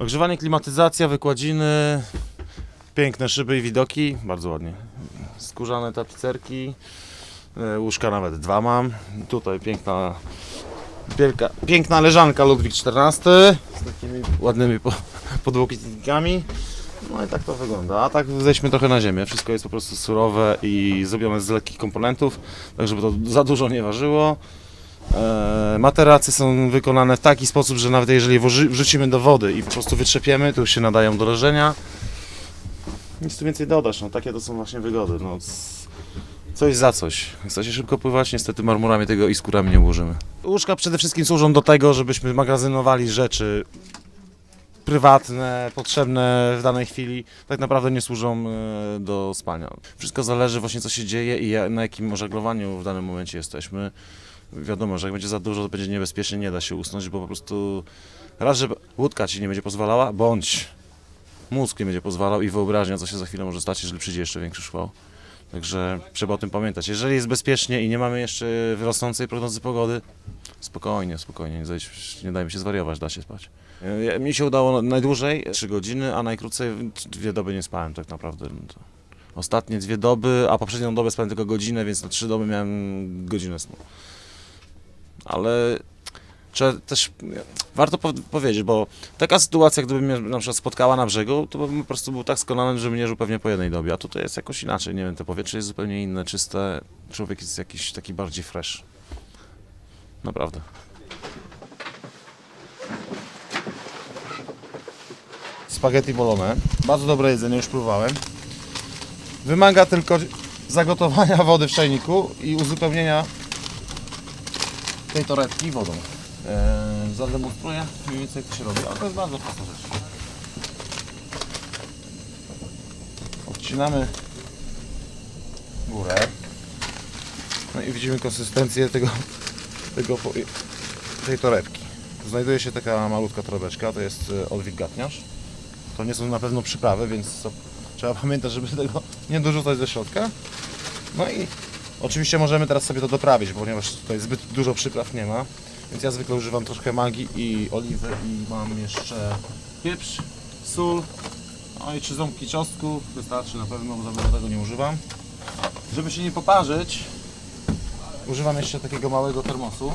Ogrzewanie, klimatyzacja, wykładziny, piękne szyby i widoki, bardzo ładnie. Skórzane tapicerki, e, łóżka nawet dwa mam. Tutaj piękna, piękna leżanka Ludwik XIV z takimi ładnymi po, podłokietnikami. No i tak to wygląda. A tak zejdźmy trochę na ziemię. Wszystko jest po prostu surowe i zrobione z lekkich komponentów, tak żeby to za dużo nie ważyło. E, materacy są wykonane w taki sposób, że nawet jeżeli wrzucimy do wody i po prostu wytrzepiemy, to już się nadają do leżenia. Nic tu więcej dodasz, no takie to są właśnie wygody. No, coś za coś. Chce się szybko pływać, niestety marmurami tego i skórami nie ułożymy. Łóżka przede wszystkim służą do tego, żebyśmy magazynowali rzeczy prywatne, potrzebne w danej chwili, tak naprawdę nie służą e, do spania. Wszystko zależy właśnie co się dzieje i na jakim ożeglowaniu w danym momencie jesteśmy. Wiadomo, że jak będzie za dużo, to będzie niebezpiecznie, nie da się usnąć, bo po prostu raz, że łódka ci nie będzie pozwalała, bądź mózg nie będzie pozwalał i wyobraźnia, co się za chwilę może stać, jeżeli przyjdzie jeszcze większy szkwał. Także trzeba o tym pamiętać. Jeżeli jest bezpiecznie i nie mamy jeszcze wyrosnącej prognozy pogody, spokojnie, spokojnie, nie, zejdź, nie dajmy się zwariować, da się spać. Mi się udało najdłużej 3 godziny, a najkrócej dwie doby nie spałem tak naprawdę. Ostatnie dwie doby, a poprzednią dobę spałem tylko godzinę, więc na trzy doby miałem godzinę snu. Ale trzeba też warto po powiedzieć, bo taka sytuacja, gdyby mnie na przykład spotkała na brzegu, to bym po prostu był tak skonany, że mnie żył pewnie po jednej dobie, a tutaj jest jakoś inaczej, nie wiem, to powietrze jest zupełnie inne, czyste, człowiek jest jakiś taki bardziej fresh. Naprawdę. Spaghetti bolone. Bardzo dobre jedzenie, już próbowałem. Wymaga tylko zagotowania wody w czajniku i uzupełnienia tej torebki wodą. Eee, zademonstruję mniej więcej jak to się robi, ale to jest bardzo prosta rzecz. Odcinamy górę. No i widzimy konsystencję tego, tego tej torebki. Znajduje się taka malutka torebeczka, to jest e, odwilgatniarz. To nie są na pewno przyprawy, więc trzeba pamiętać, żeby tego nie dorzucać do środka. No i oczywiście możemy teraz sobie to doprawić, ponieważ tutaj zbyt dużo przypraw nie ma. Więc ja zwykle używam troszkę magii i oliwy i mam jeszcze pieprz, sól, no i trzy ząbki czosnku. Wystarczy na pewno, bo za dużo tego nie używam. Żeby się nie poparzyć, używam jeszcze takiego małego termosu,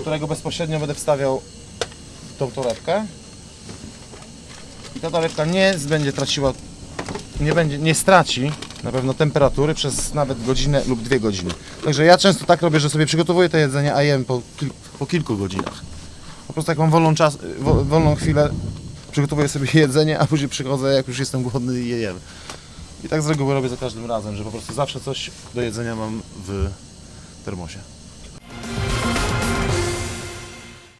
którego bezpośrednio będę wstawiał tą torebkę. I ta torebka nie będzie traciła, nie, będzie, nie straci na pewno temperatury przez nawet godzinę lub dwie godziny. Także ja często tak robię, że sobie przygotowuję to jedzenie, a jem po, kil, po kilku godzinach. Po prostu jak mam wolną, czas, wo, wolną chwilę, przygotowuję sobie jedzenie, a później przychodzę, jak już jestem głodny i je jem. I tak z reguły robię za każdym razem, że po prostu zawsze coś do jedzenia mam w termosie.